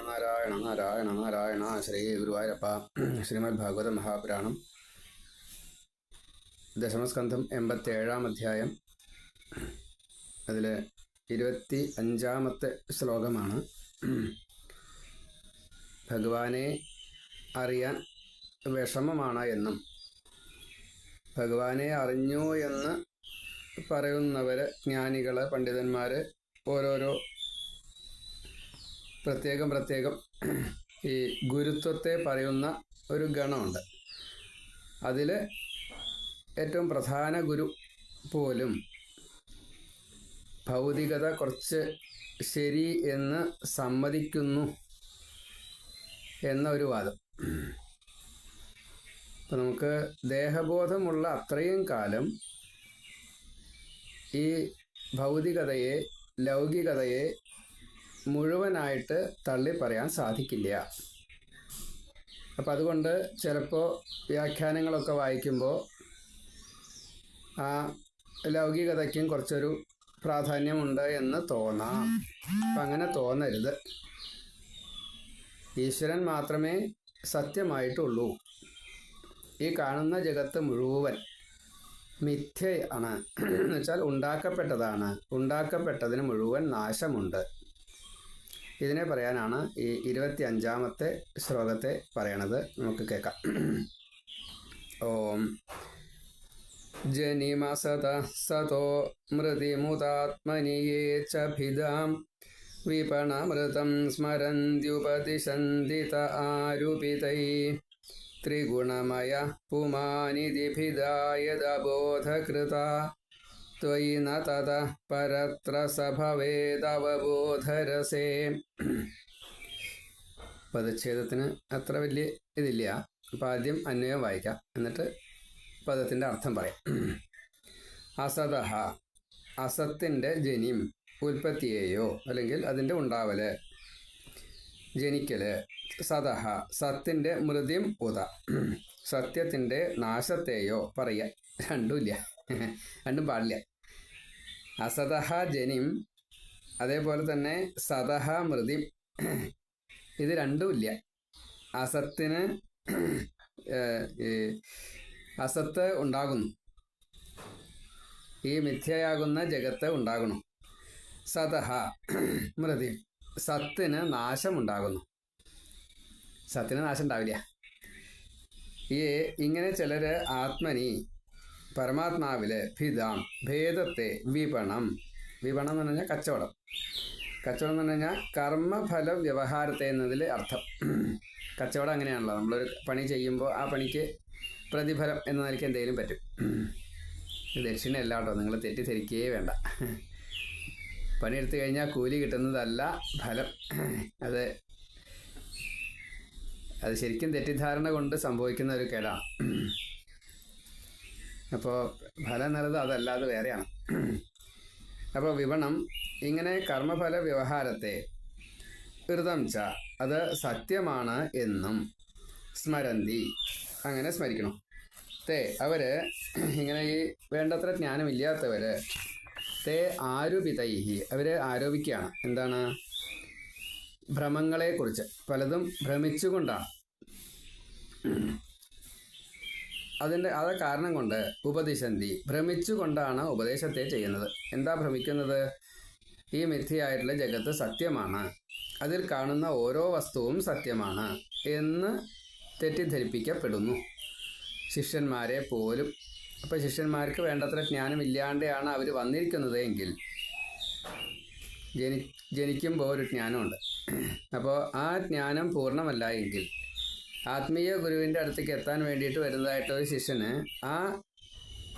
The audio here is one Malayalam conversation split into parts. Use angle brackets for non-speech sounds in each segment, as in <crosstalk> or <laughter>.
നാരായണ നാരായണ നാരായണ നാരായണ ശ്രീ ഗുരുവായൂരപ്പ. ശ്രീമദ് ഭാഗവത മഹാപുരാണം. ദശമസ്കന്ധം എൺപത്തി ഏഴാം അധ്യായം. അതിൽ ഇരുപത്തി അഞ്ചാമത്തെ ശ്ലോകമാണ്. ഭഗവാനെ അറിയാൻ വിഷമമാണ് എന്നും. ഭഗവാനെ അറിഞ്ഞു എന്ന് പറയുന്നവർ ജ്ഞാനികൾ പണ്ഡിതന്മാർ ഓരോരോ പ്രത്യേകം പ്രത്യേകം ഈ ഗുരുത്വത്തെ പറയുന്ന ഒരു ഗണമുണ്ട്. അതിൽ ഏറ്റവും പ്രധാന ഗുരു പോലും ഭൗതികത കുറച്ച് ശരി എന്ന് സമ്മതിക്കുന്നു എന്ന ഒരു വാദം. അപ്പം നമുക്ക് ദേഹബോധമുള്ള അത്രയും കാലം ഈ ഭൗതികതയെ ലൗകികതയെ മുഴുവനായിട്ട് തള്ളി പറയാൻ സാധിക്കില്ല. അപ്പം അതുകൊണ്ട് ചിലപ്പോൾ വ്യാഖ്യാനങ്ങളൊക്കെ വായിക്കുമ്പോൾ ആ ലൗകികതയ്ക്കും കുറച്ചൊരു പ്രാധാന്യമുണ്ട് എന്ന് തോന്നാം. അപ്പം അങ്ങനെ തോന്നരുത്. ഈശ്വരൻ മാത്രമേ സത്യമായിട്ടുള്ളൂ. ഈ കാണുന്ന ജഗത്ത് മുഴുവൻ മിഥ്യയാണ്. എന്നുവെച്ചാൽ ഉണ്ടാക്കപ്പെട്ടതാണ്. ഉണ്ടാക്കപ്പെട്ടതിന് മുഴുവൻ നാശമുണ്ട്. ഇതിനെ പറയാനാണ് ഈ ഇരുപത്തി അഞ്ചാമത്തെ ശ്ലോകത്തെ പറയണത്. നമുക്ക് കേൾക്കാം. <clears throat> ഓം. ജനിമസത സതോ മൃതിമുതാത്മനി യേ ചഭിതാം. വിപണമൃതം സ്മരന്ത്യുപതിശന്തിത ആരുപിതൈ. ത്രിഗുണമയ പുമാനിധിഭിദായതബോധകൃത त्वयि न ततः परत्र स ഭവേദവബോധരസേ പദച്ഛേദത്തിന് അത്ര വലിയ ഇതില്ല അപ്പം ആദ്യം അന്വയം വായിക്കാം എന്നിട്ട് പദത്തിൻ്റെ അർത്ഥം പറയാം അസതഹ അസത്തിൻ്റെ ജനിം ഉൽപ്പത്തിയെയോ അല്ലെങ്കിൽ അതിൻ്റെ ഉണ്ടാവല് ജനിക്കല് സതഹ സത്തിൻ്റെ മൃതിം ഉത സത്യത്തിൻ്റെ നാശത്തെയോ പറയുക രണ്ടുമില്ല രണ്ടും പാടില്ല. അസതഹ ജനിം അതേപോലെ തന്നെ സതഹ മൃതി. ഇത് രണ്ടും ഇല്ല. അസത്തിന് അസത്ത് ഉണ്ടാകുന്നു. ഈ മിഥ്യയാകുന്ന ജഗത്ത് ഉണ്ടാകുന്നു. സതഹ മൃതി. സത്തിന് നാശമുണ്ടാകുന്നു. സത്തിന് നാശം ഉണ്ടാവില്ല ഈ ഇങ്ങനെ ചിലര് ആത്മനി പരമാത്മാവിൽ ഭിതാം ഭേദത്തെ വിപണം. വിപണം എന്ന് പറഞ്ഞാൽ കച്ചവടം. കച്ചവടം എന്ന് പറഞ്ഞാൽ കർമ്മഫല വ്യവഹാരത്തെ എന്നതിൽ അർത്ഥം. കച്ചവടം അങ്ങനെയാണല്ലോ. നമ്മളൊരു പണി ചെയ്യുമ്പോൾ ആ പണിക്ക് പ്രതിഫലം എന്ന നിലയ്ക്ക് എന്തെങ്കിലും പറ്റും. ദക്ഷിണ അല്ല കേട്ടോ. നിങ്ങൾ തെറ്റിദ്ധരിക്കുകയേ വേണ്ട. പണിയെടുത്തു കഴിഞ്ഞാൽ കൂലി കിട്ടുന്നതല്ല ഫലം. അത് അത് ശരിക്കും തെറ്റിദ്ധാരണ കൊണ്ട് സംഭവിക്കുന്ന ഒരു കേടാണ് അപ്പോൾ ഫലം എന്നുള്ളത് അതല്ലാതെ വേറെയാണ്. അപ്പോൾ വിപണം ഇങ്ങനെ കർമ്മഫല വ്യവഹാരത്തെ ഋതം ച അത് സത്യമാണ് എന്നും സ്മരന്തി. അങ്ങനെ സ്മരിക്കണം. തേ അവർ ഇങ്ങനെ ഈ വേണ്ടത്ര ജ്ഞാനമില്ലാത്തവർ തേ ആരോപിതൈഹി അവർ ആരോപിക്കുകയാണ്. എന്താണ്? ഭ്രമങ്ങളെക്കുറിച്ച്. പലതും ഭ്രമിച്ചുകൊണ്ടാണ് അതിന്റെ അത് കാരണം കൊണ്ട് ഉപദിശന്തി ഭ്രമിച്ചുകൊണ്ടാണ് ഉപദേശത്തെ ചെയ്യുന്നത്. എന്താ ഭ്രമിക്കുന്നത്? ഈ മിഥ്യയായിട്ടുള്ള ജഗത്ത് സത്യമാണ്. അതിൽ കാണുന്ന ഓരോ വസ്തുവും സത്യമാണ് എന്ന് തെറ്റിദ്ധരിപ്പിക്കപ്പെടുന്നു. ശിഷ്യന്മാരെ പോലും. അപ്പോൾ ശിഷ്യന്മാർക്ക് വേണ്ടത്ര ജ്ഞാനമില്ലാണ്ടാണ് അവർ വന്നിരിക്കുന്നത് എങ്കിൽ ജനി ജനിക്കുമ്പോൾ ഒരു ജ്ഞാനമുണ്ട്. അപ്പോൾ ആ ജ്ഞാനം പൂർണമല്ല എങ്കിൽ ആത്മീയ ഗുരുവിന്റെ അടുത്തേക്ക് എത്താൻ വേണ്ടിയിട്ട് വരുന്നതായിട്ട് ഒരു ശിഷ്യന് ആ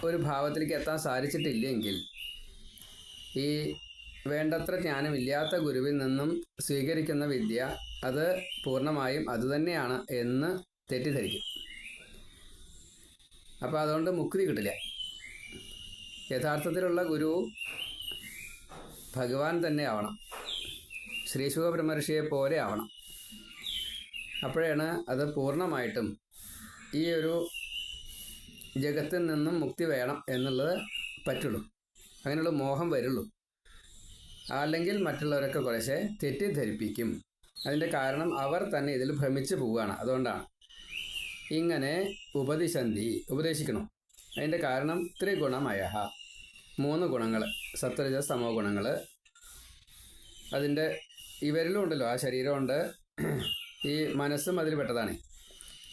ഒരു ഭാവത്തിലേക്ക് എത്താൻ സാധിച്ചിട്ടില്ലെങ്കിൽ ഈ വേണ്ടത്ര ജ്ഞാനമില്ലാത്ത ഗുരുവിൽ നിന്നും സ്വീകരിക്കുന്ന വിദ്യ അത് പൂർണമായും അതുതന്നെയാണ് എന്ന് തെറ്റിദ്ധരിക്കും. അപ്പോൾ അതുകൊണ്ട് മുക്തി കിട്ടില്ല. യഥാർത്ഥത്തിലുള്ള ഗുരു ഭഗവാൻ തന്നെ ആവണം. ശ്രീശുഖ ബ്രഹ്മർഷിയെ പോലെ ആവണം. അപ്പോഴാണ് അത് പൂർണമായിട്ടും ഈ ഒരു ജഗത്തിൽ നിന്നും മുക്തി വേണം എന്നുള്ളത് പറ്റുള്ളൂ. അങ്ങനെയുള്ള മോഹം വരുള്ളൂ. അല്ലെങ്കിൽ മറ്റുള്ളവരൊക്കെ കുറേശ്ശെ തെറ്റിദ്ധരിപ്പിക്കും. അതിന്റെ കാരണം അവർ തന്നെ ഇതിൽ ഭ്രമിച്ചു പോവുകയാണ്. അതുകൊണ്ടാണ് ഇങ്ങനെ ഉപദിശന്തി ഉപദേശിക്കണം. അതിന്റെ കാരണം ത്രിഗുണമയ മൂന്ന് ഗുണങ്ങൾ സത്വരജ സമോ ഗുണങ്ങൾ. അതിന്റെ ഇവരിലും ഉണ്ടല്ലോ ആ ശരീരമുണ്ട്. ഈ മനസ്സും അതിൽ പെട്ടതാണ്.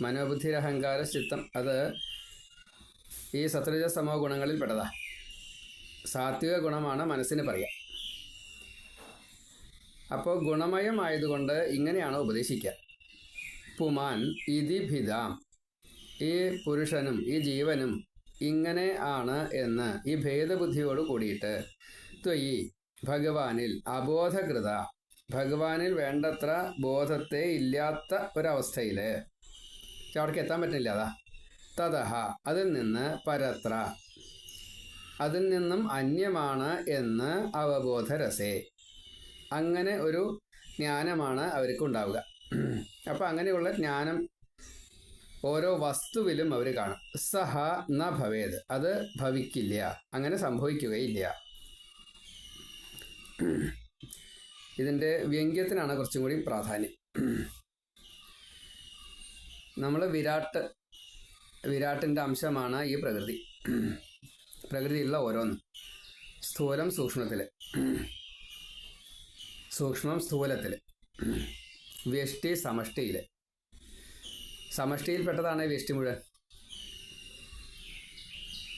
മനോബുദ്ധി അഹങ്കാര ചിത്തം അത് ഈ സത്രജ സമോ ഗുണങ്ങളിൽ പെട്ടതാ. സാത്വിക ഗുണമാണ് മനസ്സിന് പറയുക. അപ്പോൾ ഗുണമയമായതുകൊണ്ട് ഇങ്ങനെയാണ് ഉപദേശിക്കുക. പുമാൻ ഇതിഭിതാം ഈ പുരുഷനും ഈ ജീവനും ഇങ്ങനെ ആണ് എന്ന് ഈ ഭേദബുദ്ധിയോട് കൂടിയിട്ട് ത്വയി ഭഗവാനിൽ അബോധകൃത ഭഗവാനിൽ വേണ്ടത്ര ബോധത്തെ ഇല്ലാത്ത ഒരവസ്ഥയിൽ അവിടേക്ക് എത്താൻ പറ്റില്ല അതാ. തതഹ അതിൽ നിന്ന് പരത്ര. അതിൽ നിന്നും അന്യമാണ് എന്ന് അവബോധരസേ. അങ്ങനെ ഒരു ജ്ഞാനമാണ് അവർക്ക് ഉണ്ടാവുക. അപ്പം അങ്ങനെയുള്ള ജ്ഞാനം ഓരോ വസ്തുവിലും അവർ കാണും. സഹ ന ഭവേത് അത് ഭവിക്കില്ല അങ്ങനെ സംഭവിക്കുകയില്ല. ഇതിന്റെ വ്യംഗ്യത്തിനാണ് കുറച്ചും കൂടി പ്രാധാന്യം. നമ്മൾ വിരാട്ട് വിരാട്ടിന്റെ അംശമാണ് ഈ പ്രകൃതി. പ്രകൃതിയുള്ള ഓരോന്നും. സ്ഥൂലം സൂക്ഷ്മത്തിൽ സൂക്ഷ്മം സ്ഥൂലത്തിൽ വ്യഷ്ടി സമഷ്ടിയിൽ സമഷ്ടിയിൽപ്പെട്ടതാണ് വ്യഷ്ടി മുഴുവൻ.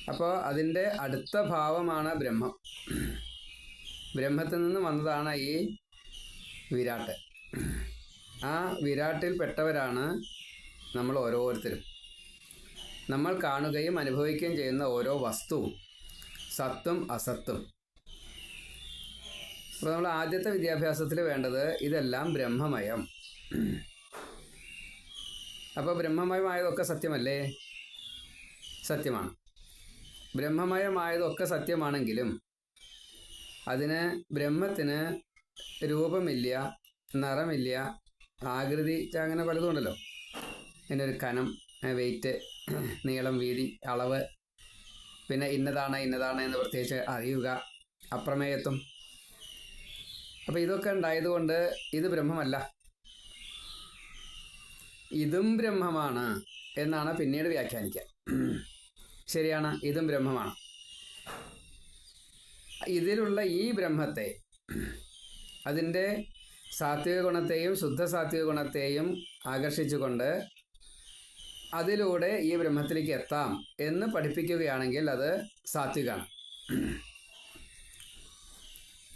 അപ്പോൾ അതിന്റെ അടുത്ത ഭാവമാണ് ബ്രഹ്മം. ബ്രഹ്മത്തിൽ നിന്ന് വന്നതാണ് ഈ വിരാട്ട്. ആ വിരാട്ടിൽ പെട്ടവരാണ് നമ്മൾ ഓരോരുത്തരും. നമ്മൾ കാണുകയും അനുഭവിക്കുകയും ചെയ്യുന്ന ഓരോ വസ്തുവും സത്തും അസത്തും. അപ്പോൾ നമ്മൾ ആദ്യത്തെ വിദ്യാഭ്യാസത്തിൽ വേണ്ടത് ഇതെല്ലാം ബ്രഹ്മമയം. അപ്പോൾ ബ്രഹ്മമയമായതൊക്കെ സത്യമല്ലേ? സത്യമാണ്. ബ്രഹ്മമയമായതൊക്കെ സത്യമാണെങ്കിലും അതിന് ബ്രഹ്മത്തിന് രൂപമില്ല നിറമില്ല ആകൃതി അങ്ങനെ പലതും ഉണ്ടല്ലോ. അതിന്റെ ഒരു കനം വെയിറ്റ് നീളം വീതി അളവ് പിന്നെ ഇന്നതാണ് ഇന്നതാണ് എന്ന് പ്രത്യേകിച്ച് അറിയുക അപ്രമേയത്വം. അപ്പോൾ ഇതൊക്കെ ഉണ്ടായതുകൊണ്ട് ഇത് ബ്രഹ്മമല്ല. ഇതും ബ്രഹ്മമാണ് എന്നാണ് പിന്നീട് വ്യാഖ്യാനിക്കുക. ശരിയാണ് ഇതും ബ്രഹ്മമാണ്. ഇതിലുള്ള ഈ ബ്രഹ്മത്തെ അതിന്റെ സാത്വിക ഗുണത്തെയും ശുദ്ധ സാത്വിക ഗുണത്തെയും ആകർഷിച്ചുകൊണ്ട് അതിലൂടെ ഈ ബ്രഹ്മത്തിലേക്ക് എത്താം എന്ന് പഠിപ്പിക്കുകയാണെങ്കിൽ അത് സാത്വികമാണ്.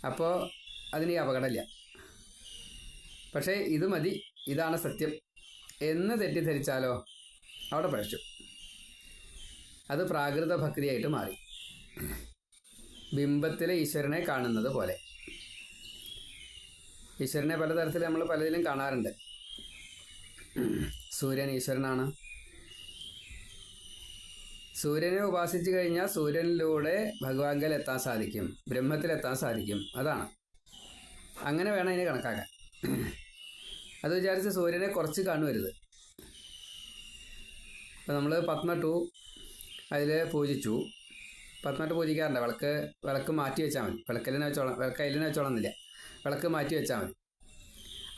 അപ്പോൾ അതിന് ഈ അപകടമില്ല. പക്ഷേ ഇത് മതി ഇതാണ് സത്യം. എന്ന് തെറ്റിദ്ധരിച്ചാലോ? അവിടെ പഠിച്ചു. അത് പ്രാകൃത ഭക്തിയായിട്ട് മാറി. ബിംബത്തിലെ ഈശ്വരനെ കാണുന്നത് പോലെ. ഈശ്വരനെ പലതരത്തിൽ നമ്മൾ പലതിലും കാണാറുണ്ട്. സൂര്യൻ ഈശ്വരനാണ്. സൂര്യനെ ഉപാസിച്ചു കഴിഞ്ഞാൽ സൂര്യനിലൂടെ ഭഗവാങ്കൽ എത്താൻ സാധിക്കും. ബ്രഹ്മത്തിലെത്താൻ സാധിക്കും. അതാണ്. അങ്ങനെ വേണം ഇതിനെ കണക്കാക്കാൻ. അത് വിചാരിച്ച് സൂര്യനെ കുറച്ച് കാണുവരുത്. ഇപ്പം നമ്മൾ പത്മ ടു അതിൽ പൂജിച്ചു. പത്മ ടു പൂജിക്കാറുണ്ട്. വിളക്ക് വിളക്ക് മാറ്റി വെച്ചാൽ മതി. വിളക്കലിനെ വെച്ചോളാം. വിളക്കയിലിനെ വെച്ചോളാം വെച്ചോളന്നില്ല വിളക്ക് മാറ്റി വെച്ചാൽ മതി.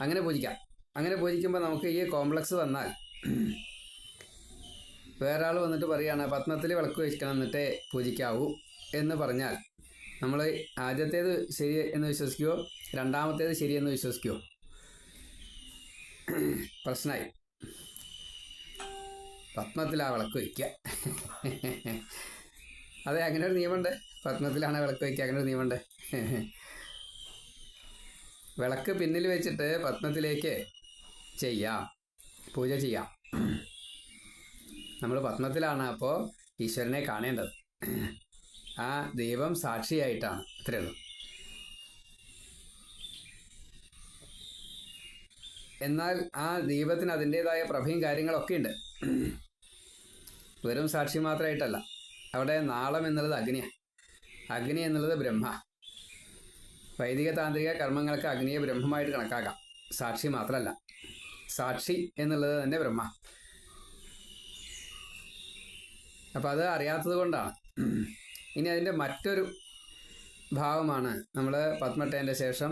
അങ്ങനെ പൂജിക്കാം. അങ്ങനെ പൂജിക്കുമ്പോൾ നമുക്ക് ഈ കോംപ്ലക്സ് വന്നാൽ വേറെ ആൾ വന്നിട്ട് പറയുകയാണ് പത്മത്തിൽ വിളക്ക് വെക്കണം എന്നിട്ടേ പൂജിക്കാവൂ എന്ന് പറഞ്ഞാൽ നമ്മൾ ആദ്യത്തേത് ശരി എന്ന് വിശ്വസിക്കുമോ രണ്ടാമത്തേത് ശരിയെന്ന് വിശ്വസിക്കുമോ പ്രശ്നമായി പത്മത്തിലാ വിളക്ക് വയ്ക്കുക അതെ അങ്ങനെ ഒരു നിയമമുണ്ട്. പത്മത്തിലാണ് വിളക്ക് വയ്ക്കുക അങ്ങനെ ഒരു നിയമമുണ്ട്. വിളക്ക് പിന്നിൽ വെച്ചിട്ട് പത്മത്തിലേക്ക് ചെയ്യാം. പൂജ ചെയ്യാം. നമ്മൾ പത്മത്തിലാണ് അപ്പോൾ ഈശ്വരനെ കാണേണ്ടത്. ആ ദൈവം സാക്ഷിയായിട്ടാണ്. അത്രയേ ഉള്ളൂ. എന്നാൽ ആ ദീപത്തിന് അതിന്റെതായ പ്രഭയും കാര്യങ്ങളൊക്കെ ഉണ്ട്. വെറും സാക്ഷി മാത്രമായിട്ടല്ല അവിടെ നാളം എന്നുള്ളത് അഗ്നിയാണ് അഗ്നി എന്നുള്ളത് ബ്രഹ്മ. വൈദിക താന്ത്രിക കർമ്മങ്ങൾക്ക് അഗ്നിയെ ബ്രഹ്മമായിട്ട് കണക്കാക്കാം. സാക്ഷി മാത്രമല്ല. സാക്ഷി എന്നുള്ളത് തന്നെ ബ്രഹ്മ. അപ്പം അത് അറിയാത്തത് കൊണ്ടാണ്. ഇനി അതിന്റെ മറ്റൊരു ഭാവമാണ് നമ്മൾ പത്മട്ടേന്റെ ശേഷം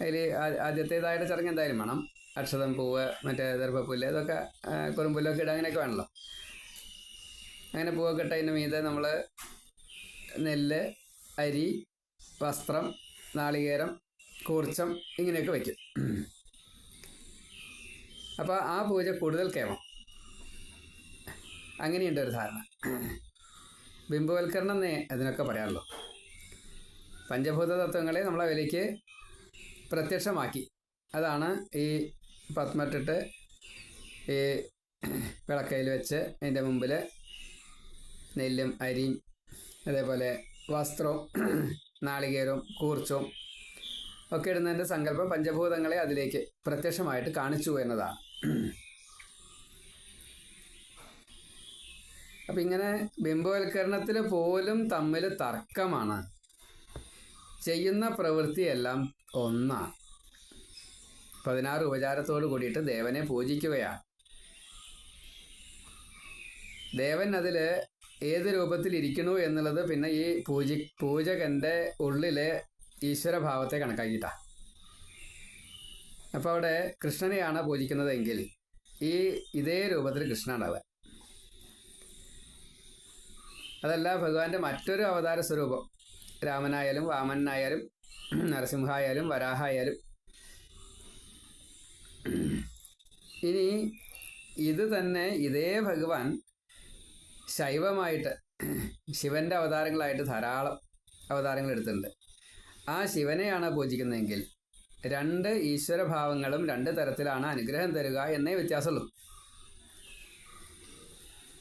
അതിൽ ആദ്യത്തേതായിട്ട് ചടങ്ങ് എന്തായാലും വേണം. അക്ഷതം പൂവ് മറ്റേ ദർഭപ്പുല്ല് ഇതൊക്കെ കുറുമ്പുല്ലൊക്കെ ഇടുക അങ്ങനെയൊക്കെ വേണമല്ലോ അങ്ങനെ പൂവൊക്കെ ഇട്ടതിന് മീതെ നമ്മൾ നെല്ല് അരി വസ്ത്രം നാളികേരം കൂർച്ചം ഇങ്ങനെയൊക്കെ വയ്ക്കും. അപ്പോൾ ആ പൂജ കൂടുതൽ കേമം. അങ്ങനെയുണ്ട് ഒരു ധാരണ. ബിംബവൽക്കരണം എന്നേ അതിനൊക്കെ പറയാനുള്ളൂ. പഞ്ചഭൂത തത്വങ്ങളെ നമ്മളെ വിലയ്ക്ക് പ്രത്യക്ഷമാക്കി. അതാണ് ഈ പത്മട്ടിട്ട് ഈ വിളക്കയിൽ വെച്ച് അതിന്റെ മുമ്പിൽ നെല്ലും അരിയും അതേപോലെ വസ്ത്രവും നാളികേരവും കൂർച്ചവും ഒക്കെ ഇടുന്നതിന്റെ സങ്കല്പം പഞ്ചഭൂതങ്ങളെ അതിലേക്ക് പ്രത്യക്ഷമായിട്ട് കാണിച്ചു എന്നതാണ്. അപ്പം ഇങ്ങനെ ബിംബവൽക്കരണത്തിൽ പോലും തമ്മിൽ തർക്കമാണ്. ചെയ്യുന്ന പ്രവൃത്തിയെല്ലാം ഒന്നാണ്. പതിനാറ് ഉപചാരത്തോട് കൂടിയിട്ട് ദേവനെ പൂജിക്കുകയാണ്. ദേവൻ അതിൽ ഏത് രൂപത്തിൽ ഇരിക്കണു എന്നുള്ളത് പിന്നെ ഈ പൂജ പൂജകന്റെ ഉള്ളിലെ ഈശ്വരഭാവത്തെ കണക്കാക്കിയിട്ടാണ് അപ്പോൾ അവിടെ കൃഷ്ണനെയാണ് പൂജിക്കുന്നതെങ്കിൽ ഈ ഇതേ രൂപത്തിൽ കൃഷ്ണ ഉണ്ടാവുക അതല്ല ഭഗവാന്റെ മറ്റൊരു അവതാര സ്വരൂപം. രാമനായാലും വാമനായാലും നരസിംഹായാലും വരാഹായാലും. ഇനി ഇത് തന്നെ ഇതേ ഭഗവാൻ ശൈവമായിട്ട് ശിവന്റെ അവതാരങ്ങളായിട്ട് ധാരാളം അവതാരങ്ങൾ എടുത്തിട്ടുണ്ട്. ആ ശിവനെയാണ് പൂജിക്കുന്നതെങ്കിൽ രണ്ട് ഈശ്വരഭാവങ്ങളും രണ്ട് തരത്തിലാണ് അനുഗ്രഹം തരുക എന്നേ വ്യത്യാസമുള്ളൂ.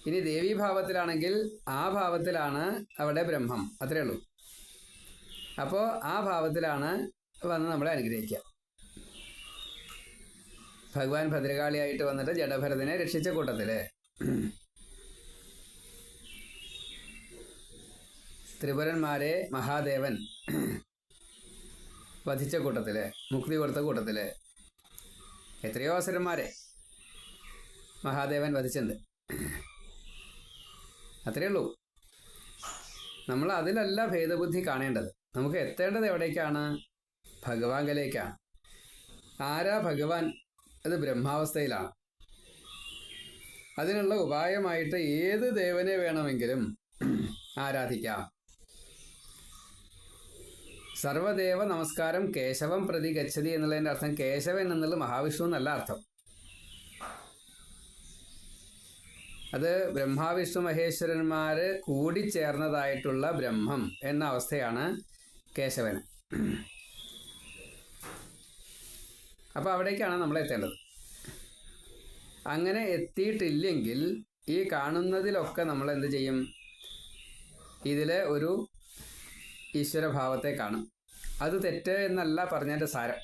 ഇനി ദേവീഭാവത്തിലാണെങ്കിൽ ആ ഭാവത്തിലാണ് അവിടെ ബ്രഹ്മം. അത്രയേ ഉള്ളൂ. അപ്പോൾ ആ ഭാവത്തിലാണ് വന്ന് നമ്മളെ അനുഗ്രഹിക്കുക. ഭഗവാൻ ഭദ്രകാളിയായിട്ട് വന്നിട്ട് ജഡഭരതനെ രക്ഷിച്ച കൂട്ടത്തിൽ ത്രിപുരന്മാരെ മഹാദേവൻ വധിച്ച കൂട്ടത്തിൽ മുക്തി കൊടുത്ത കൂട്ടത്തിൽ എത്രയോ അസുരന്മാരെ മഹാദേവൻ വധിച്ചിട്ടുണ്ട്. അത്രയേ ഉള്ളൂ. നമ്മൾ അതിലല്ല ഭേദബുദ്ധി കാണേണ്ടത്. നമുക്ക് എത്തേണ്ടത് എവിടേക്കാണ്? ഭഗവാങ്കലേക്കാണ്. ആരാ ഭഗവാൻ അത് ബ്രഹ്മാവസ്ഥയിലാണ്. അതിനുള്ള ഉപായമായിട്ട് ഏത് ദേവനെ വേണമെങ്കിലും ആരാധിക്കാം. സർവദേവ നമസ്കാരം കേശവം പ്രതി ഗച്ഛതി എന്നുള്ളതിന്റെ അർത്ഥം കേശവൻ എന്നുള്ളത് മഹാവിഷ്ണു എന്നല്ല അർത്ഥം. അത് ബ്രഹ്മാവിഷ്ണു മഹേശ്വരന്മാര് കൂടിച്ചേർന്നതായിട്ടുള്ള ബ്രഹ്മം എന്ന അവസ്ഥയാണ് കേശവൻ അപ്പോൾ അവിടേക്കാണ് നമ്മൾ എത്തേണ്ടത്. അങ്ങനെ എത്തിയിട്ടില്ലെങ്കിൽ ഈ കാണുന്നതിലൊക്കെ നമ്മൾ എന്ത് ചെയ്യും? ഇതിലെ ഒരു ഈശ്വരഭാവത്തെ കാണും അത് തെറ്റ് എന്നല്ല പറഞ്ഞതിന്റെ സാരം.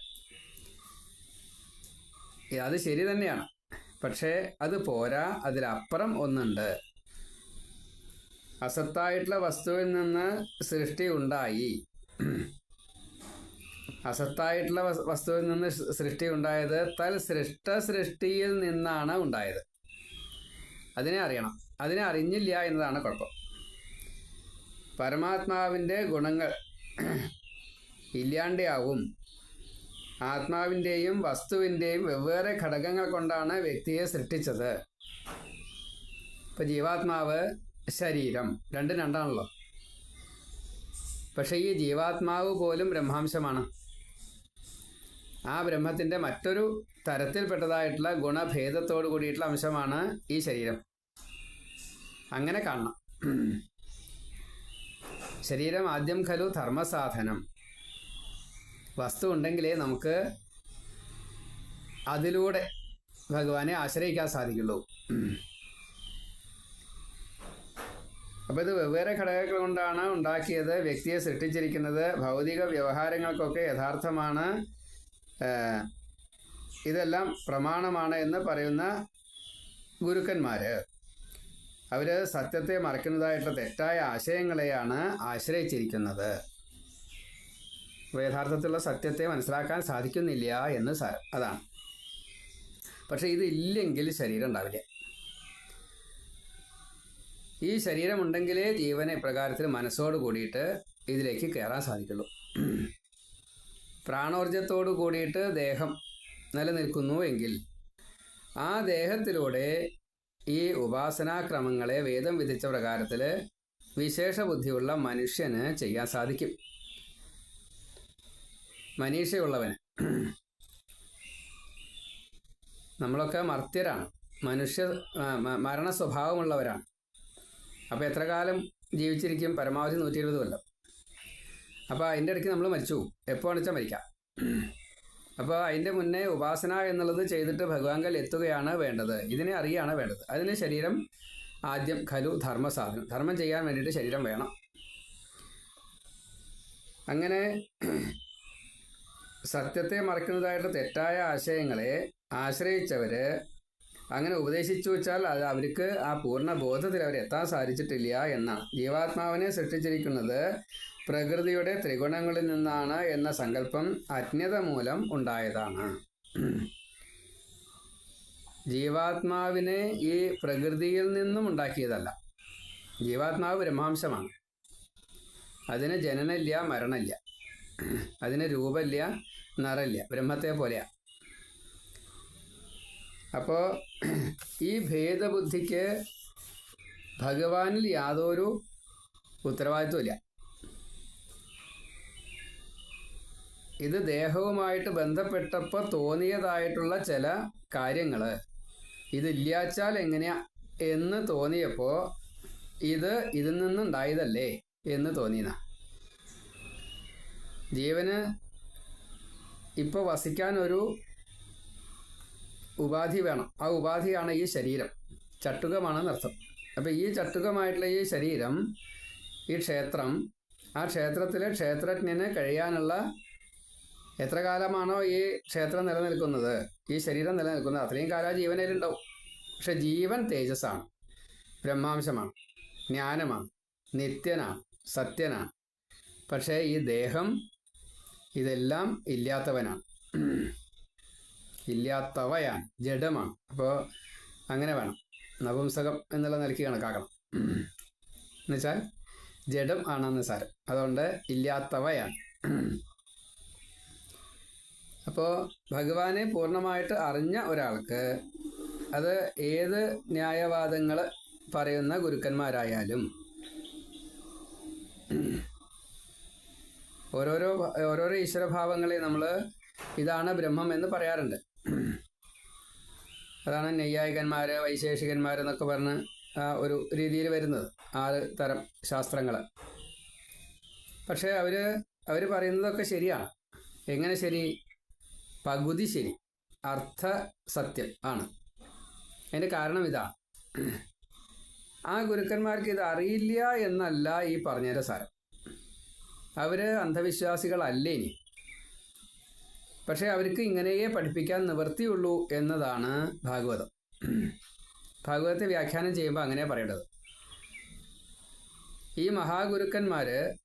അത് ശരി തന്നെയാണ്. പക്ഷേ അത് പോരാ അതിലപ്പുറം ഒന്നുണ്ട്. അസത്തായിട്ടുള്ള വസ്തുവിൽ നിന്ന് സൃഷ്ടി ഉണ്ടായി. അസത്തായിട്ടുള്ള വസ്തുവിൽ നിന്ന് സൃഷ്ടി ഉണ്ടായത് തൽ സൃഷ്ട സൃഷ്ടിയിൽ നിന്നാണ് ഉണ്ടായത്. അതിനെ അറിയണം. അതിനെ അറിഞ്ഞില്ല എന്നതാണ് കുഴപ്പം. പരമാത്മാവിന്റെ ഗുണങ്ങൾ ഇല്ലാണ്ടാവും. ആത്മാവിന്റെയും വസ്തുവിന്റെയും വെവ്വേറെ ഘടകങ്ങൾ കൊണ്ടാണ് വ്യക്തിയെ സൃഷ്ടിച്ചത്. ഇപ്പം ജീവാത്മാവ് ശരീരം രണ്ടും രണ്ടാണല്ലോ. പക്ഷേ ഈ ജീവാത്മാവ് പോലും ബ്രഹ്മാംശമാണ്. ആ ബ്രഹ്മത്തിന്റെ മറ്റൊരു തരത്തിൽപ്പെട്ടതായിട്ടുള്ള ഗുണഭേദത്തോട് കൂടിയിട്ടുള്ള അംശമാണ് ഈ ശരീരം. അങ്ങനെ കാണണം. ശരീരം ആദ്യം ഖലു ധർമ്മസാധനം. വസ്തു ഉണ്ടെങ്കിലേ നമുക്ക് അതിലൂടെ ഭഗവാനെ ആശ്രയിക്കാൻ സാധിക്കുള്ളൂ. അപ്പോൾ ഇത് വെവ്വേറെ ഘടകങ്ങൾ കൊണ്ടാണ് ഉണ്ടാക്കിയത്. വ്യക്തിയെ സൃഷ്ടിച്ചിരിക്കുന്നത് ഭൗതിക വ്യവഹാരങ്ങൾക്കൊക്കെ യഥാർത്ഥമാണ്. ഇതെല്ലാം പ്രമാണമാണ് എന്ന് പറയുന്ന ഗുരുക്കന്മാര്. അവർ സത്യത്തെ മറക്കുന്നതായിട്ടുള്ള തെറ്റായ ആശയങ്ങളെയാണ് ആശ്രയിച്ചിരിക്കുന്നത്. യഥാർത്ഥത്തിലുള്ള സത്യത്തെ മനസ്സിലാക്കാൻ സാധിക്കുന്നില്ല എന്ന് അതാണ്. പക്ഷേ ഇതില്ലെങ്കിൽ ശരീരം ഉണ്ടാവില്ല. ഈ ശരീരമുണ്ടെങ്കിലേ ജീവനെ ഇപ്രകാരത്തിൽ മനസ്സോട് കൂടിയിട്ട് ഇതിലേക്ക് കയറാൻ സാധിക്കുള്ളൂ. പ്രാണോർജത്തോടു കൂടിയിട്ട് ദേഹം നിലനിൽക്കുന്നു എങ്കിൽ ആ ദേഹത്തിലൂടെ ഈ ഉപാസനാക്രമങ്ങളെ വേദം വിധിച്ച പ്രകാരത്തിൽ വിശേഷ ബുദ്ധിയുള്ള മനുഷ്യന് ചെയ്യാൻ സാധിക്കും. മനീഷയുള്ളവന്. നമ്മളൊക്കെ മർത്യരാണ്. മനുഷ്യ മരണ സ്വഭാവമുള്ളവരാണ് അപ്പോൾ എത്ര കാലം ജീവിച്ചിരിക്കും? പരമാവധി നൂറ്റി ഇരുപത് കൊല്ലം. അപ്പോൾ അതിന്റെ ഇടയ്ക്ക് നമ്മൾ മരിച്ചു എപ്പോൾ വെച്ചാൽ മരിക്കാം? അപ്പോൾ അതിന്റെ മുന്നേ ഉപാസന എന്നുള്ളത് ചെയ്തിട്ട് ഭഗവാങ്കൽ എത്തുകയാണ് വേണ്ടത്. ഇതിനെ അറിയാണ് വേണ്ടത്. അതിന് ശരീരം ആദ്യം ഖലു ധർമ്മസാധനം ധർമ്മം ചെയ്യാൻ വേണ്ടിയിട്ട് ശരീരം വേണം. അങ്ങനെ സത്യത്തെ മറക്കുന്നതായിട്ട് തെറ്റായ ആശയങ്ങളെ ആശ്രയിച്ചവര് അങ്ങനെ ഉപദേശിച്ചു വെച്ചാൽ അത് അവർക്ക് ആ പൂർണ ബോധത്തിൽ അവർ എത്താൻ സാധിച്ചിട്ടില്ല എന്നാണ്. ജീവാത്മാവിനെ സൃഷ്ടിച്ചിരിക്കുന്നത് പ്രകൃതിയുടെ ത്രിഗുണങ്ങളിൽ നിന്നാണ് എന്ന സങ്കല്പം അജ്ഞത മൂലം ഉണ്ടായതാണ്. ജീവാത്മാവിനെ ഈ പ്രകൃതിയിൽ നിന്നും ഉണ്ടാക്കിയതല്ല. ജീവാത്മാവ് ബ്രഹ്മാംശമാണ്. അതിന് ജനനമില്ല മരണമില്ല അതിന് രൂപമില്ല നിറമില്ല ബ്രഹ്മത്തെ പോലെയാ. അപ്പോൾ ഈ ഭേദബുദ്ധിക്ക് ഭഗവാനിൽ യാതൊരു ഉത്തരവാദിത്വമില്ല. ഇത് ദേഹവുമായിട്ട് ബന്ധപ്പെട്ടപ്പോൾ തോന്നിയതായിട്ടുള്ള ചില കാര്യങ്ങൾ ഇതില്ലാച്ചാൽ എങ്ങനെയാ എന്ന് തോന്നിയപ്പോൾ ഇത് ഇതിൽ നിന്നുണ്ടായതല്ലേ എന്ന് തോന്നിയതാ. ജീവന് ഇപ്പോൾ വസിക്കാൻ ഒരു ഉപാധി വേണം. ആ ഉപാധിയാണ് ഈ ശരീരം. ചട്ടുകമാണ് അർത്ഥം അപ്പോൾ ഈ ചട്ടുകമായിട്ടുള്ള ഈ ശരീരം ഈ ക്ഷേത്രം ആ ക്ഷേത്രത്തിലെ ക്ഷേത്രജ്ഞന് കഴിയാനുള്ള എത്ര കാലമാണോ ഈ ക്ഷേത്രം നിലനിൽക്കുന്നത്? ഈ ശരീരം നിലനിൽക്കുന്നത് അത്രയും കാലം ജീവനേലുണ്ടാവും. പക്ഷെ ജീവൻ തേജസ്സാണ് ബ്രഹ്മാംശമാണ് ജ്ഞാനമാണ് നിത്യനാണ് സത്യനാണ്. പക്ഷേ ഈ ദേഹം ഇതെല്ലാം ഇല്ലാത്തവനാണ്. ഇല്ലാത്തവയാണ് ജഡമാണ്. അപ്പോൾ അങ്ങനെ വേണം. നപുംസകം എന്നുള്ള നിലയ്ക്ക് കണക്കാക്കണം. എന്നുവെച്ചാൽ ജഡം ആണെന്ന് സാരം. അതുകൊണ്ട് ഇല്ലാത്തവയാണ്. അപ്പോൾ ഭഗവാനെ പൂർണമായിട്ട് അറിഞ്ഞ ഒരാൾക്ക് അത് ഏത് ന്യായവാദങ്ങൾ പറയുന്ന ഗുരുക്കന്മാരായാലും ഓരോരോ ഓരോരോ ഈശ്വരഭാവങ്ങളെ നമ്മൾ ഇതാണ് ബ്രഹ്മം എന്ന് പറയാറുണ്ട്. അതാണ് നെയ്യായികന്മാർ വൈശേഷികന്മാർ എന്നൊക്കെ പറഞ്ഞ് ഒരു രീതിയിൽ വരുന്നത്. ആറ് തരം ശാസ്ത്രങ്ങൾ പക്ഷേ അവർ അവർ പറയുന്നതൊക്കെ ശരിയാണ്. എങ്ങനെ ശരി? പകുതി ശരി. അർത്ഥ സത്യം ആണ്. അതിന്റെ കാരണം ഇതാ. ആ ഗുരുക്കന്മാർക്ക് ഇത് അറിയില്ല എന്നല്ല ഈ പറഞ്ഞതിന്റെ സാരം. അവർ അന്ധവിശ്വാസികളല്ലേ ഇനി? പക്ഷേ അവർക്ക് ഇങ്ങനെയേ പഠിപ്പിക്കാൻ നിവൃത്തിയുള്ളൂ എന്നതാണ് ഭാഗവതം. ഭാഗവതത്തെ വ്യാഖ്യാനം ചെയ്യുമ്പോൾ അങ്ങനെ പറയേണ്ടത്. ഈ മഹാഗുരുക്കന്മാർ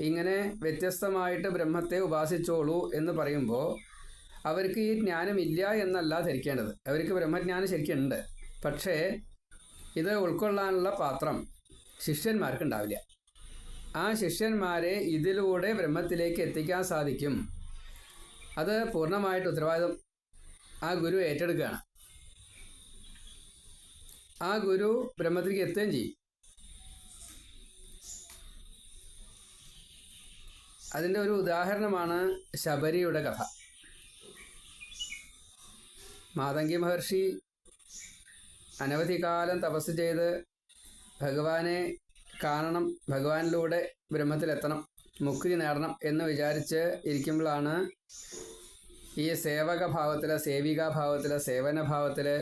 ഇങ്ങനെ വ്യത്യസ്തമായിട്ട് ബ്രഹ്മത്തെ ഉപാസിച്ചോളൂ എന്ന് പറയുമ്പോൾ അവർക്ക് ഈ ജ്ഞാനമില്ല എന്നല്ല ധരിക്കേണ്ടത്. അവർക്ക് ബ്രഹ്മജ്ഞാനം ശരിക്കുണ്ട്. പക്ഷേ ഇത് ഉൾക്കൊള്ളാനുള്ള പാത്രം ശിഷ്യന്മാർക്ക് ഉണ്ടാവില്ല ആ ശിഷ്യന്മാരെ ഇതിലൂടെ ബ്രഹ്മത്തിലേക്ക് എത്തിക്കാൻ സാധിക്കും. അത് പൂർണമായിട്ട് ഉത്തരവാദിത്വം ആ ഗുരു ഏറ്റെടുക്കുകയാണ്. ആ ഗുരു ബ്രഹ്മത്തിലേക്ക് എത്തുകയും ചെയ്യും. അതിന്റെ ഒരു ഉദാഹരണമാണ് ശബരിയുടെ കഥ. മാതങ്കി മഹർഷി അനവധി കാലം തപസ് ചെയ്ത് ഭഗവാനെ കാണണം ഭഗവാനിലൂടെ ബ്രഹ്മത്തിലെത്തണം മുക്തി നേടണം എന്ന് വിചാരിച്ച് ഇരിക്കുമ്പോഴാണ് ഈ സേവക ഭാവത്തിലെ സേവികാ ഭാവത്തിലെ സേവന ഭാവത്തിലെ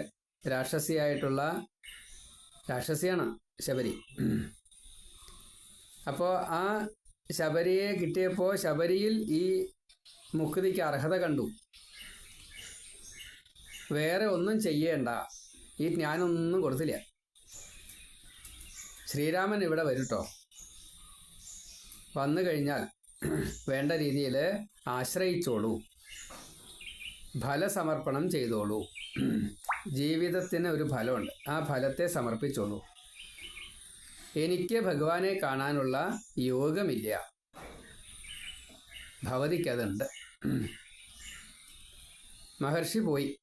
രാക്ഷസിയായിട്ടുള്ള രാക്ഷസിയാണ് ശബരി. അപ്പോൾ ആ ശബരിയെ കിട്ടിയപ്പോൾ ശബരിയിൽ ഈ മുക്തിക്ക് അർഹത കണ്ടു. വേറെ ഒന്നും ചെയ്യേണ്ട. ഈ ജ്ഞാനൊന്നും കൊടുത്തില്ല. ശ്രീരാമൻ ഇവിടെ വരുട്ടോ. വന്നു കഴിഞ്ഞാൽ വേണ്ട രീതിയിൽ ആശ്രയിച്ചോളൂ. ഫലസമർപ്പണം ചെയ്തോളൂ. ജീവിതത്തിന് ഒരു ഫലമുണ്ട്. ആ ഫലത്തെ സമർപ്പിച്ചോളൂ. എനിക്ക് ഭഗവാനെ കാണാനുള്ള യോഗമില്ല. ഭവതിക്കതുണ്ട് മഹർഷി പോയി.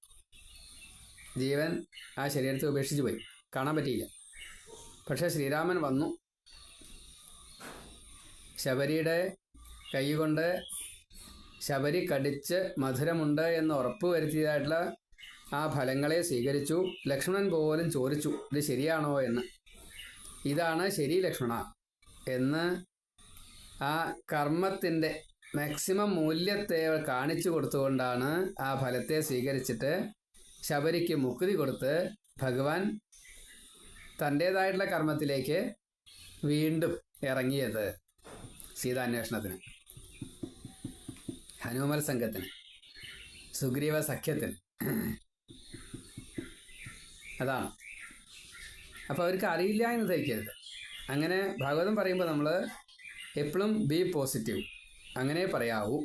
ജീവൻ ആ ശരീരത്തെ ഉപേക്ഷിച്ച് പോയി. കാണാൻ പറ്റിയില്ല. പക്ഷേ ശ്രീരാമൻ വന്നു. ശബരിയുടെ കൈ കൊണ്ട് ശബരി കടിച്ച് മധുരമുണ്ട് എന്ന് ഉറപ്പ് വരുത്തിയതായിട്ടുള്ള ആ ഫലങ്ങളെ സ്വീകരിച്ചു. ലക്ഷ്മണൻ പോലും ചോദിച്ചു ഇത് ശരിയാണോ? എന്ന്. ഇതാണ് ശരി ലക്ഷ്മണ എന്ന് ആ കർമ്മത്തിന്റെ മാക്സിമം മൂല്യത്തെ കാണിച്ചു കൊടുത്തുകൊണ്ടാണ് ആ ഫലത്തെ സ്വീകരിച്ചിട്ട് ശബരിക്ക് മുക്തി കൊടുത്ത് ഭഗവാൻ തന്റേതായിട്ടുള്ള കർമ്മത്തിലേക്ക് വീണ്ടും ഇറങ്ങിയത് സീതാന്വേഷണത്തിന് ഹനുമൽ സംഘത്തിന് സുഗ്രീവ സഖ്യത്തിന്. അതാണ്. അപ്പോൾ അവർക്ക് അറിയില്ല എന്ന് ധരിക്കരുത്. അങ്ങനെ ഭാഗവതം പറയുമ്പോൾ നമ്മൾ എപ്പോഴും ബി പോസിറ്റീവ് അങ്ങനെ പറയാവൂ.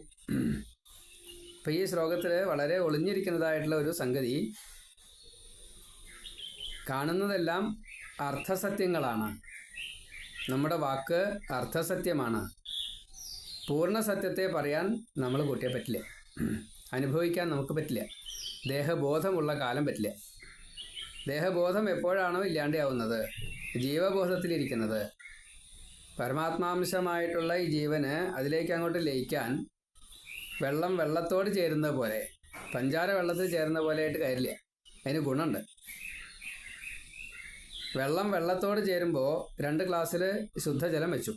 അപ്പോൾ ഈ ശ്ലോകത്തിൽ വളരെ ഒളിഞ്ഞിരിക്കുന്നതായിട്ടുള്ള ഒരു സംഗതി കാണുന്നതെല്ലാം അർത്ഥസത്യങ്ങളാണ്. നമ്മുടെ വാക്ക് അർത്ഥസത്യമാണ്. പൂർണ സത്യത്തെ പറയാൻ നമ്മൾ കൂട്ടിയെ പറ്റില്ല. അനുഭവിക്കാൻ നമുക്ക് പറ്റില്ല. ദേഹബോധമുള്ള കാലം പറ്റില്ല. ദേഹബോധം എപ്പോഴാണോ ഇല്ലാണ്ടാവുന്നത്? ജീവബോധത്തിലിരിക്കുന്നത്. പരമാത്മാംശമായിട്ടുള്ള ഈ ജീവന് അതിലേക്ക് അങ്ങോട്ട് ലയിക്കാൻ വെള്ളം വെള്ളത്തോട് ചേരുന്ന പോലെ പഞ്ചാര വെള്ളത്തിൽ ചേരുന്ന പോലെ ആയിട്ട് കാര്യമില്ല. അതിന് ഗുണമുണ്ട്. വെള്ളം വെള്ളത്തോട് ചേരുമ്പോൾ രണ്ട് ഗ്ലാസ്സിൽ ശുദ്ധജലം വെച്ചു.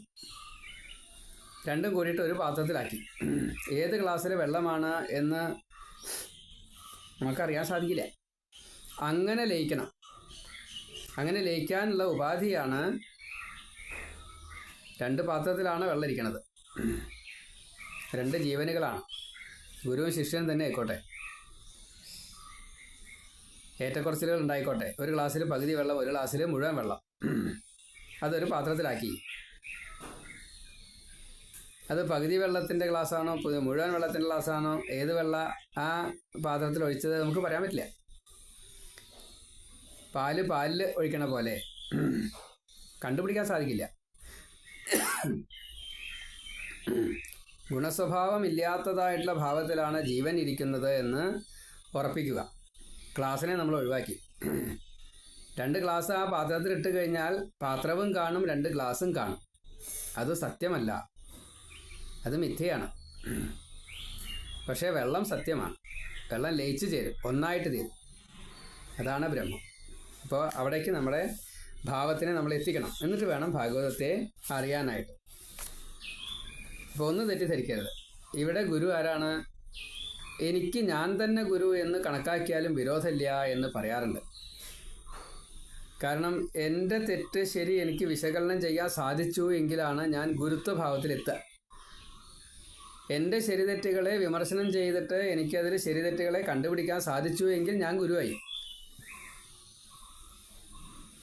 രണ്ടും കൂടിയിട്ട് ഒരു പാത്രത്തിലാക്കി. ഏത് ഗ്ലാസ്സിൽ വെള്ളമാണ് എന്ന് നമുക്കറിയാൻ സാധിക്കില്ല. അങ്ങനെ ലയിക്കണം. അങ്ങനെ ലയിക്കാനുള്ള ഉപാധിയാണ് രണ്ട് പാത്രത്തിലാണ് വെള്ളം ഇരിക്കുന്നത് രണ്ട് ജീവനുകളാണ്. ഗുരുവും ശിഷ്യനും തന്നെ ആയിക്കോട്ടെ. ഏറ്റക്കുറച്ചിലുകൾ ഉണ്ടായിക്കോട്ടെ. ഒരു ഗ്ലാസ്സിൽ പകുതി വെള്ളം ഒരു ഗ്ലാസ്സിൽ മുഴുവൻ വെള്ളം. അതൊരു പാത്രത്തിലാക്കി. അത് പകുതി വെള്ളത്തിന്റെ ഗ്ലാസ്സാണോ മുഴുവൻ വെള്ളത്തിന്റെ ഗ്ലാസ്സാണോ ഏത് വെള്ള ആ പാത്രത്തിൽ ഒഴിച്ചത് നമുക്ക് പറയാൻ പറ്റില്ല. പാൽ പാലിൽ ഒഴിക്കണ പോലെ കണ്ടുപിടിക്കാൻ സാധിക്കില്ല. ഗുണസ്വഭാവം ഇല്ലാത്തതായിട്ടുള്ള ഭാവത്തിലാണ് ജീവൻ ഇരിക്കുന്നത് എന്ന് ഉറപ്പിക്കുക. ക്ലാസ്സിനെ നമ്മൾ ഒഴിവാക്കി. രണ്ട് ഗ്ലാസ് ആ പാത്രത്തിൽ ഇട്ട് കഴിഞ്ഞാൽ പാത്രവും കാണും രണ്ട് ഗ്ലാസും കാണും. അത് സത്യമല്ല. അത് മിഥ്യയാണ്. പക്ഷേ വെള്ളം സത്യമാണ്. വെള്ളം ലയിച്ചു ചേരും. ഒന്നായിട്ട് തീരും. അതാണ് ബ്രഹ്മം. അപ്പോൾ അവിടേക്ക് നമ്മുടെ ഭാവത്തിനെ നമ്മൾ എത്തിക്കണം. എന്നിട്ട് വേണം ഭാഗവതത്തെ അറിയാനായിട്ട്. അപ്പോൾ ഒന്ന് തെറ്റിദ്ധരിക്കരുത്. ഇവിടെ ഗുരു ആരാണ്? എനിക്ക് ഞാൻ തന്നെ ഗുരു എന്ന് കണക്കാക്കിയാലും വിരോധമില്ല എന്ന് പറയാറുണ്ട്. കാരണം എന്റെ തെറ്റ് ശരി എനിക്ക് വിശകലനം ചെയ്യാൻ സാധിച്ചു എങ്കിലാണ് ഞാൻ ഗുരുത്വഭാവത്തിലെത്തുക. എന്റെ ശരിതെറ്റുകളെ വിമർശനം ചെയ്തിട്ട് എനിക്കതിൽ ശരിതെറ്റുകളെ കണ്ടുപിടിക്കാൻ സാധിച്ചു എങ്കിൽ ഞാൻ ഗുരുവായി.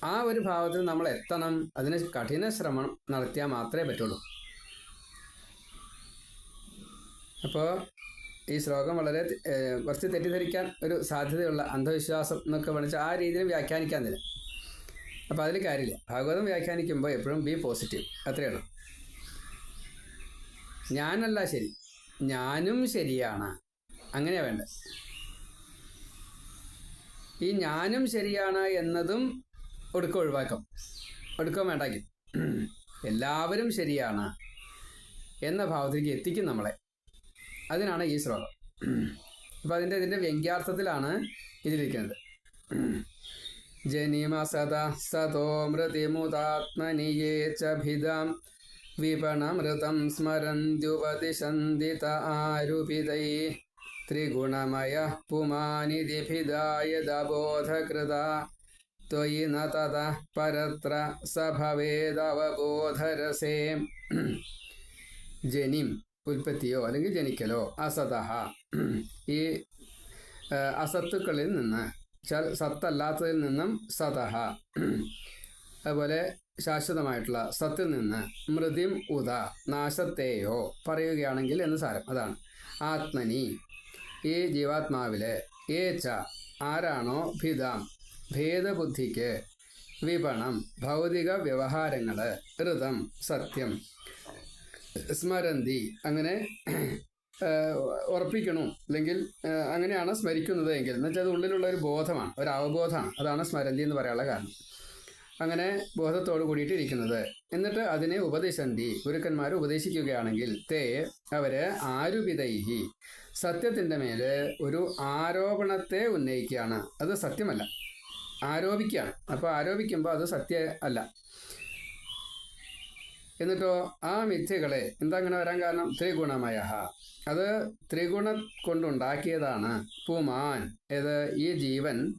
ആ ഒരു ഭാവത്തിൽ നമ്മൾ എത്തണം അതിന് കഠിന ശ്രമം നടത്തിയാൽ മാത്രമേ പറ്റുള്ളൂ. അപ്പോൾ ഈ ശ്ലോകം വളരെ കുറച്ച് തെറ്റിദ്ധരിക്കാൻ ഒരു സാധ്യതയുള്ള അന്ധവിശ്വാസം എന്നൊക്കെ വിളിച്ച് ആ രീതിയിൽ വ്യാഖ്യാനിക്കാൻ തന്നെ അപ്പോൾ അതിൽ കാര്യമില്ല. ഭാഗവതം വ്യാഖ്യാനിക്കുമ്പോൾ എപ്പോഴും ബി പോസിറ്റീവ് അത്രയാണ് ഞാനല്ല ശരി. ഞാനും ശരിയാണ്. അങ്ങനെയാണ് വേണ്ടത്. ഈ ഞാനും ശരിയാണ് എന്നതും ഒടുക്ക ഒഴിവാക്കാം. ഒടുക്കം വേണ്ടാക്കി. എല്ലാവരും ശരിയാണ് എന്ന ഭാവത്തിലേക്ക് എത്തിക്കും നമ്മളെ. അതിനാണ് ഈ ശ്ലോകം. അപ്പം അതിന്റെ ഇതിന്റെ വ്യംഗ്യാർത്ഥത്തിലാണ് ഇതിലിരിക്കുന്നത്. ജനിമസത സതോ മൃതിമുതാത്മനി യേ ച ഭിദം വിപണമൃതം സ്മരന്ത്യുപതിശന്തിത ആരുപിതൈ ത്രിഗുണമയ പുമാനിധിഭിദായദബോധകൃത ത്വയി ന തത പരത്ര സ ഭവേദവബോധരസേ ജനിം ഉൽപ്പത്തിയോ അല്ലെങ്കിൽ ജനിക്കലോ അസതഹ ഈ അസത്തുക്കളിൽ നിന്ന് സത്തല്ലാത്തതിൽ നിന്നും സതഹ അതുപോലെ ശാശ്വതമായിട്ടുള്ള സത്തിൽ നിന്ന് മൃതിം ഉദ നാശത്തെയോ പറയുകയാണെങ്കിൽ എന്ന് സാരം അതാണ്. ആത്മനി ഈ ജീവാത്മാവിലെ ഏച്ച ആരാണോ ഭിതാം ഭേദബുദ്ധിക്ക് വിപണം ഭൗതിക വ്യവഹാരങ്ങൾ ഋതം സത്യം സ്മരന്തി അങ്ങനെ ഉറപ്പിക്കണു. അല്ലെങ്കിൽ അങ്ങനെയാണ് സ്മരിക്കുന്നത് എങ്കിൽ എന്ന് വെച്ചാൽ അത് ഉള്ളിലുള്ള ഒരു ബോധമാണ് ഒരു അവബോധമാണ്. അതാണ് സ്മരന്തി എന്ന് പറയാനുള്ള കാരണം. അങ്ങനെ ബോധത്തോട് കൂടിയിട്ട് ഇരിക്കുന്നത്. എന്നിട്ട് അതിനെ ഉപദേശന്തി ഗുരുക്കന്മാർ ഉപദേശിക്കുകയാണെങ്കിൽ തേ അവർ ആരുപിതൈഹി സത്യത്തിന്റെ മേൽ ഒരു ആരോപണത്തെ ഉന്നയിക്കുകയാണ്. അത് സത്യമല്ല. ആരോപിക്കുകയാണ് അപ്പോൾ ആരോപിക്കുമ്പോൾ അത് സത്യ അല്ല. എന്നിട്ടോ ആ മിഥ്യകളെ എന്താ അങ്ങനെ വരാൻ കാരണം? ത്രിഗുണമയ അത് ത്രിഗുണ കൊണ്ടുണ്ടാക്കിയതാണ്. പുമാൻ ഏത് ഈ ജീവൻ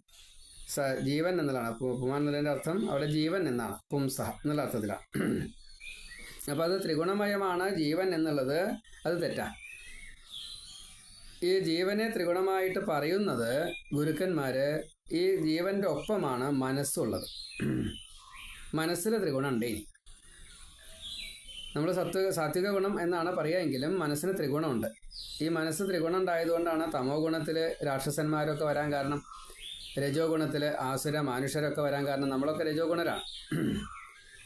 സ ജീവൻ അപ്പോൾ പുമാൻ എന്നതിന്റെ അർത്ഥം അവിടെ ജീവൻ എന്നാണ്. പുംസ എന്നുള്ള അർത്ഥത്തിലാണ്. അപ്പോൾ അത് ത്രിഗുണമയമാണ്. ജീവൻ എന്നുള്ളത് അത് തെറ്റാണ് ഈ ജീവനെ ത്രിഗുണമായിട്ട് പറയുന്നത് ഗുരുക്കന്മാര് ഈ ജീവന്റെ ഒപ്പമാണ് മനസ്സുള്ളത്. മനസ്സിന് ത്രിഗുണം ഉണ്ട് ഇനി. നമ്മൾ സത്വ സാത്വിക ഗുണം എന്നാണ് പറയുകയെങ്കിലും മനസ്സിന് ത്രിഗുണമുണ്ട് ഈ മനസ്സ് ത്രിഗുണം ഉണ്ടായതുകൊണ്ടാണ് തമോ ഗുണത്തിൽ രാക്ഷസന്മാരൊക്കെ വരാൻ കാരണം രജോ ഗുണത്തിൽ ആസുര മാനുഷരൊക്കെ വരാൻ കാരണം നമ്മളൊക്കെ രജോ ഗുണരാണ്.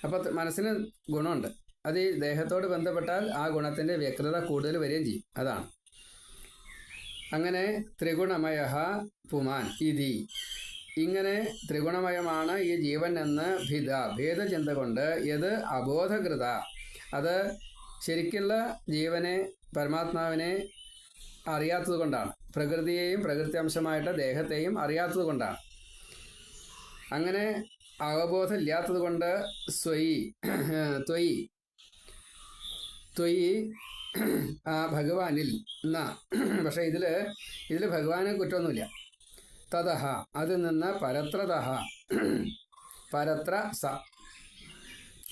അപ്പോൾ മനസ്സിന് ഗുണമുണ്ട്. അത് ഈ ദേഹത്തോട് ബന്ധപ്പെട്ടാൽ ആ ഗുണത്തിന്റെ വ്യക്തത കൂടുതൽ വരികയും ചെയ്യും. അതാണ്. അങ്ങനെ ത്രിഗുണമയ പുമാൻ ഇതി. ഇങ്ങനെ ത്രിഗുണമയമാണ് ഈ ജീവൻ എന്ന് ഭിത ഭേദചിന്ത കൊണ്ട് ഇത് അബോധകൃത. അത് ശരിക്കുള്ള ജീവനെ പരമാത്മാവിനെ അറിയാത്തത് കൊണ്ടാണ്. പ്രകൃതിയെയും പ്രകൃതി അംശമായിട്ട് ദേഹത്തെയും അറിയാത്തത് കൊണ്ടാണ്. അങ്ങനെ അവബോധം ഇല്ലാത്തത് കൊണ്ട് സ്വയി ത്വയി ത്വയി ആ ഭഗവാനിൽ ന പക്ഷേ ഇതിൽ ഇതിൽ ഭഗവാനെ കുറ്റമൊന്നുമില്ല. തതഹ അതിൽ നിന്ന് പരത്രതഹ പരത്ര സ.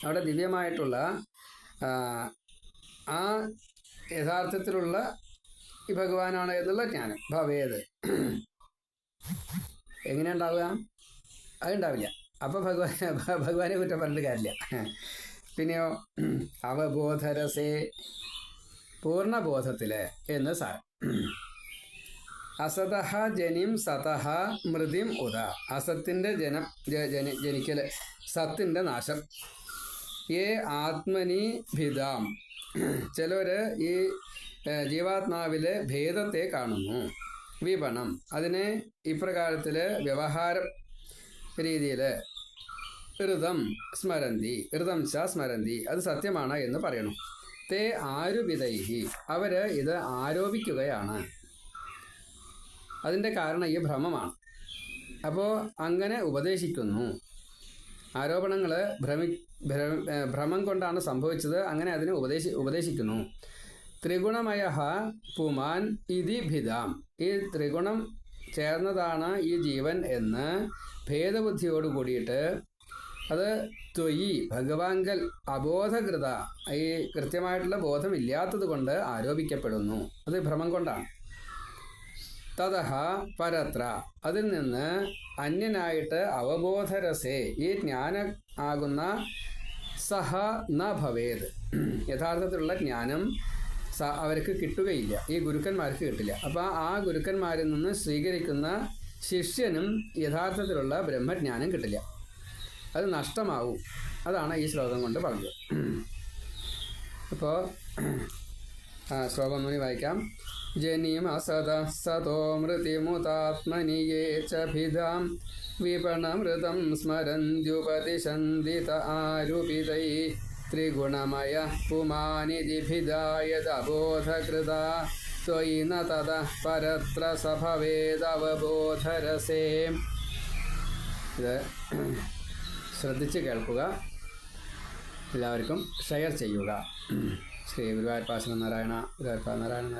അവിടെ ദിവ്യമായിട്ടുള്ള ആ, യഥാർത്ഥത്തിലുള്ള ഈ ഭഗവാനാണ് എന്നുള്ള ജ്ഞാനം. ഭവേത്. എങ്ങനെ ഉണ്ടാവുക? അതുണ്ടാവില്ല അപ്പൊ ഭഗവാൻ ഭഗവാനെ കുറ്റം പറഞ്ഞിട്ട് കാര്യമില്ല. പിന്നെയോ അവബോധരസേ പൂർണബോധത്തിൽ എന്ന് സാർ അസതഹ ജനിം സതഹ മൃതിം ഉദ. അസത്തിന്റെ ജനം ജനി ജനിക്കൽ സത്തിന്റെ നാശം. ഏ ആത്മനി ഭിതാം ചിലര് ഈ ജീവാത്മാവിലെ ഭേദത്തെ കാണുന്നു. വിപണം. അതിനെ ഇപ്രകാരത്തിൽ വ്യവഹാര രീതിയിൽ ഋതം സ്മരന്തി. ഋതം ച സ്മരന്തി. അത് സത്യമാണ് എന്ന് പറയണം. തേ ആരുവിതൈഹി അവർ ഇത് ആരോപിക്കുകയാണ്. അതിന്റെ കാരണം ഈ ഭ്രമമാണ്. അപ്പോൾ അങ്ങനെ ഉപദേശിക്കുന്നു. ആരോപണങ്ങൾ ഭ്രമി ഭ്രമം കൊണ്ടാണ് സംഭവിച്ചത്. അങ്ങനെ അതിനെ ഉപദേശി ഉപദേശിക്കുന്നു. ത്രിഗുണമയ പുമാൻ ഇതി ഭിതാം ഈ ത്രിഗുണം ചേർന്നതാണ് ഈ ജീവൻ എന്ന് ഭേദബുദ്ധിയോട് കൂടിയിട്ട് അത് ത്വയി ഭഗവാങ്കൽ അബോധകൃത. ഈ കൃത്യമായിട്ടുള്ള ബോധമില്ലാത്തത് കൊണ്ട് ആരോപിക്കപ്പെടുന്നു. അത് ഭ്രമം കൊണ്ടാണ്. തതഹ പരത്ര. അതിൽ നിന്ന് അന്യനായിട്ട് അവബോധരസേ. ഈ ജ്ഞാന ആകുന്ന സഹ ന ഭവേത്. യഥാർത്ഥത്തിലുള്ള ജ്ഞാനം അവർക്ക് കിട്ടുകയില്ല. ഈ ഗുരുക്കന്മാർക്ക് കിട്ടില്ല. അപ്പോൾ ആ ഗുരുക്കന്മാരിൽ നിന്ന് സ്വീകരിക്കുന്ന ശിഷ്യനും യഥാർത്ഥത്തിലുള്ള ബ്രഹ്മജ്ഞാനം കിട്ടില്ല. അത് നഷ്ടമാവും. അതാണ് ഈ ശ്ലോകം കൊണ്ട് പറഞ്ഞത്. അപ്പോൾ ശ്ലോകം ഒന്നുകൂടി വായിക്കാം. ജനിമസത സതോ മൃതിമുതാത്മനി യേ ച ഭിതാം വിപണമൃതം സ്മരന്ത്യുപതിശന്തിത ആരുപിതൈ. ത്രിഗുണമയ പുമാനിധി ഭിദായതബോധകൃത ത്വയി ന തത പരത്ര സഭവേദവബോധരസേ. ഇത് ശ്രദ്ധിച്ച് കേൾക്കുക. എല്ലാവർക്കും ഷെയർ ചെയ്യുക. ശ്രീ ഗുരുവായൂർ നാരായണ ഗുരുവായൂർ നാരായണ നാരായണ.